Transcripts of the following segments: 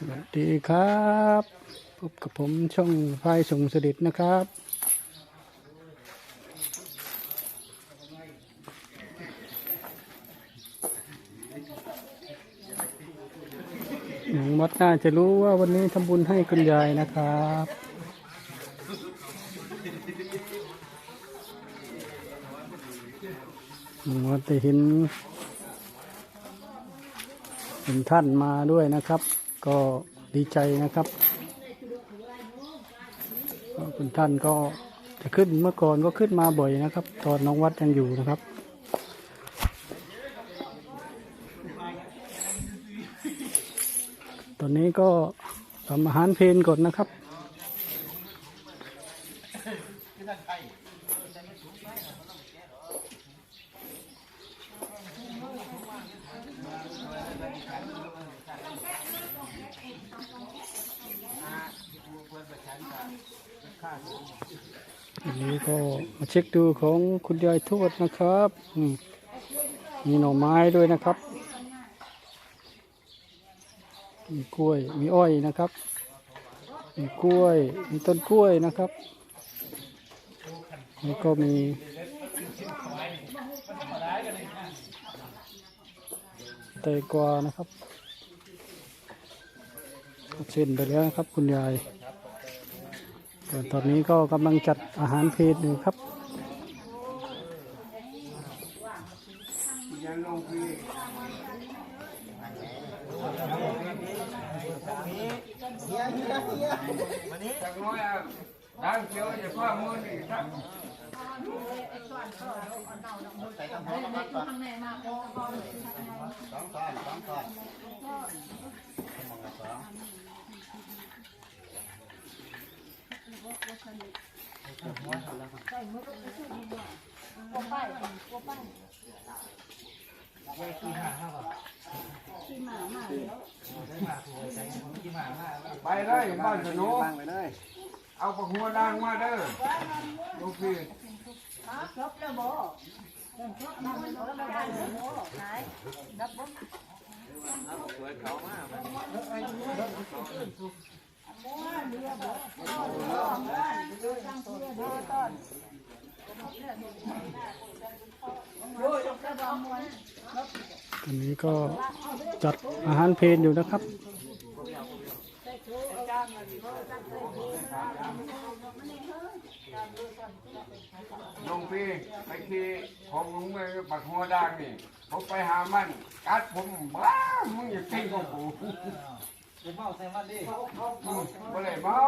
สวัสดีครับ พบกับผมช่องไฟส่งสด็จนะครับ หนูมดน่าจะรู้ว่าวันนี้ทำบุญให้คุณยายนะครับหนูมดจะเห็นเห็นท่านมาด้วยนะครับ ก็ดีใจนะครับคุณท่านก็จะขึ้นเมื่อก่อนก็ขึ้นมาบ่อยนะครับ ตอนน้องวัดยังอยู่นะครับ ตอนนี้ก็ทำอาหารเพลนก่อนนะครับ อันนี้ก็มาเช็คดูของคุณยายทวดนะครับอืมมีหน่อไม้ด้วยนะครับ มีกล้วย มีอ้อยนะครับ มีกล้วย มีต้นกล้วยนะครับแล้วก็มีแตงกวานะครับเส้นไปแล้วนะครับคุณยาย ส่ตอนนี้ก็กำลังจัดอาหารเพลอยู่ครับจากน้อยอะดังเขียวจะพ่อมือนี่ครับ ไปเลยบ้านสนุกเอาปะหัวดังมาเด้อลูกพี่ต อนนี้ก็จัดอาหารเพลอยู่นะครับลูกพี่ไปขี่ของลุงไปปะหัวดังนี่ผมไปหามัน กัดผมบ้ามึงอย่ากินของกู เมาใส่มันดิบ่ได้เมา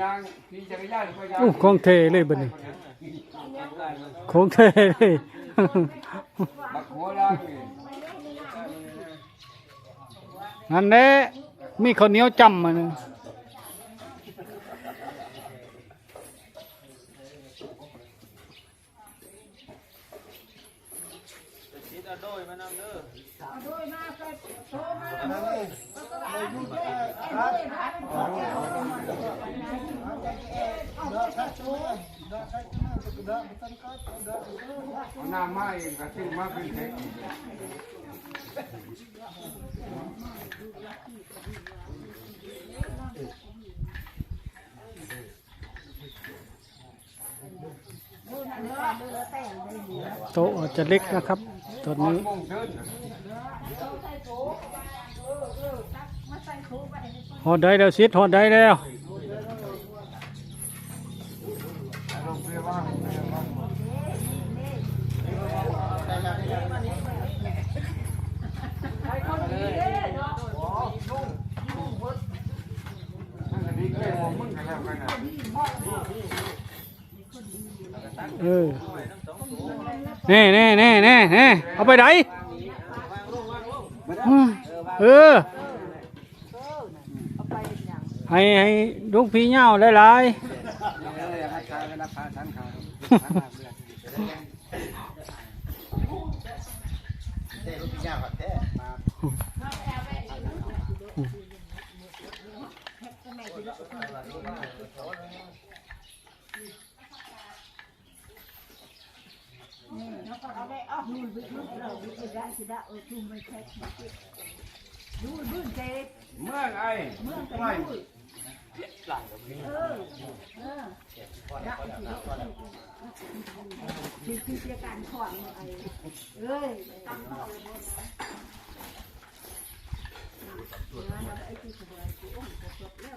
ยังขี่จักรยานก็ยังโอ้ของเทเลยบัดนี้ของเทเลยบักหัวดังนี่นั่นแหละมีข้าวเหนียวจำมาน น้ำมาเองก็ซื้อมาเป็นเด็กโต๊ะอาจจะเล็กนะครับตอนนี้หอดได้แล้วซิดหอดได้แล้ว เออแน่แน่แน่แน่แน่เอาไปไหนเออให้ให้ลูกพี่เง่าหลายๆ ดูดดูดเราดูดได้สิได้เออทุ่มไม่แค่ดูดดูดเจ็บเมื่อไงเมื่อไงเออเออได้สิคือคือการขวางไอ้เอ้ยตั้งต่อเลยหมดนะไอ้ที่สบายกูอ้อมกบแล้ว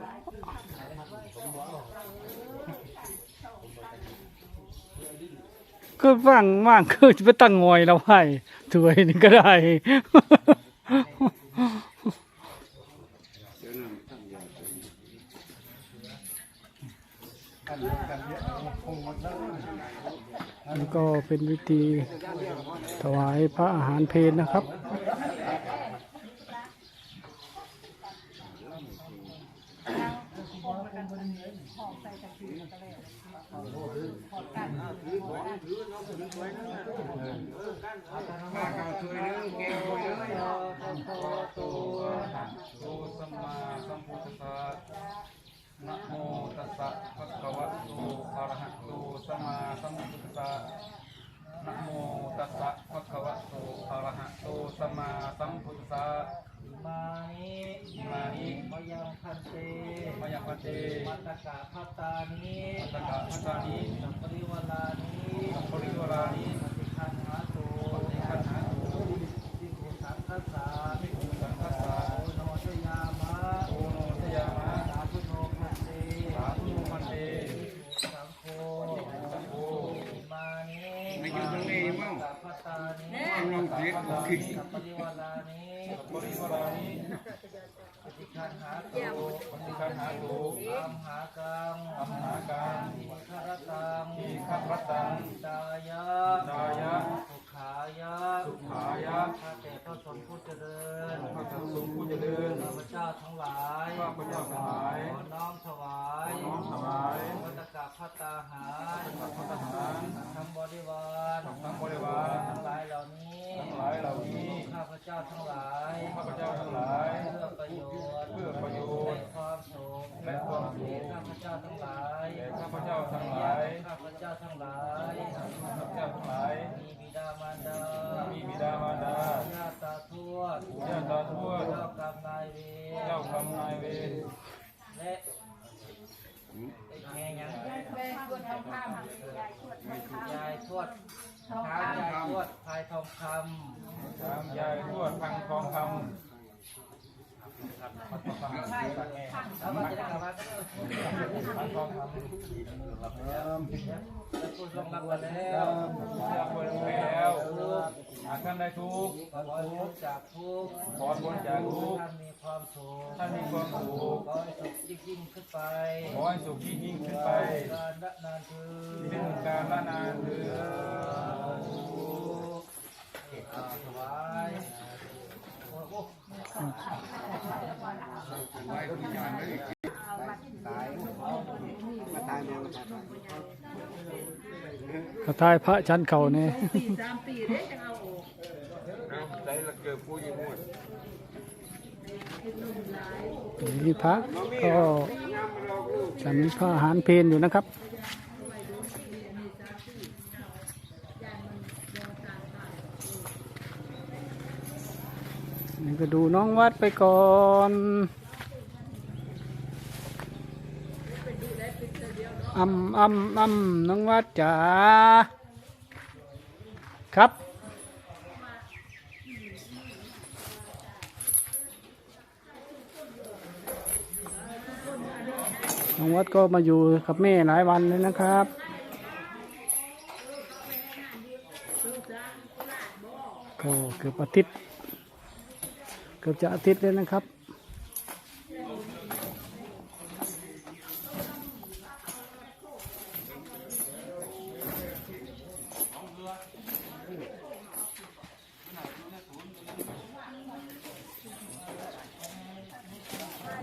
ก็ว่างว่างคือจะไปตั้งงอยเราให้ถวยนี่ก็ได้ นี่ก็เป็นวิธีถวายพระอาหารเพลนะครับ ข้าเก่าช่วยนึงเก่งช่วยนึง สัมมาสัมพุทธัสสะนะโมตัสสะภะคะวะโตอะระหะโตสัมมาสัมพุทธัสสะนะโมตัสสะภะคะวะโตอะระหะโตสัมมาสัมพุทธัสสะ มานิ มานิ มยังพันเต มายาพันเตมัตกะพัตตานิอัตตะพัตตานิสัมปริวลานิสัมปริวารานิปฏิคันหาตุปฏิคันหาตุทิฏฐิสังคัสสะภิกขุสังฆสสะโอโนชยามะโอโนทยามะสาธุโนพันเตสาธุพันเตสังโฆสังโฆมานิไม่ยู่ตรงนี้มั้งมัตตกะพัตตานิลองเสียงขึ้นสัมปริวลานิ สัมปริวารานิปฏิคันหาตุปฏิคันหาตุอัมหากังอัมหากังอิคารตังอิคารตังตายะตายะ สุขายะสุขายะข้าแต่พระสงฆ์ผู้เจริญพระสงฆ์ผู้เจริญข้าพเจ้าทั้งหลายข้าพเจ้าทั้งหลายขอน้อมถวายขอน้อมถวายวัตกะพัตตาหารพระทหารทั้งบริวารทั้งบริวารทั้งหลายเหล่านี้ทั้งหลายเหล่านี้ข้าพเจ้าทั้งหลายข้าพเจ้าทั้งหลายเพื่อประโยชน์เพื่อประโยชน์และความสุขและความสุขแก่ข้าพเจ้าทั้งหลายแก่ข้าพเจ้าทั้งหลายข้าพเจ้าทั้งหลาย ยายควรทำข้าวยายทวดช้างยายทวดพายทองคตามยายทวดพังทองคำำแล้วมันจะได้กลับมาก็ได้พังทองคำแล้วคุณลงรับมาแล้วเจ้าคนแล้วหากท่านได้ทุกข์ขอพ้นจากทุกข์ขอพ้นจากทุกข์ท่านมีความสุขท่านมีความสุขขอให้สุขยิ่งยิ่งขึ้นไปขอให้สุขยิ่งยิ่งขึ้นไปการละนานคือเป็นการละนานเถืออาถวาย กระทายพระชั้นเขาเนี่ยนี่พระก็ฉันพระอาหารเพลอยู่นะครับ ก็ดูน้องวัดไปก่อนอำอำอำน้องวัดจ๋าครับ น้องวัดก็มาอยู่กับแม่หลายวันเลยนะครับก็เกือบอาทิตย์ เกือบจะอาทิตย์เลยนะครับ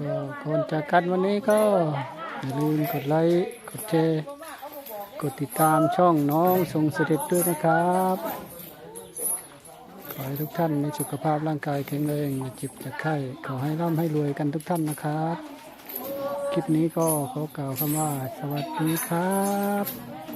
ก็ก่อนจากกันวันนี้ก็อย่าลืมกดไลค์กดแชร์กดติดตามช่องน้องทรงเสด็จด้วยนะครับ ขอให้ทุกท่านมีสุขภาพร่างกายแข็งแรงจิบอย่าไข้ขอให้ร่ำให้รวยกันทุกท่านนะครับ คลิปนี้ก็ขอกล่าวคำว่า สวัสดีครับ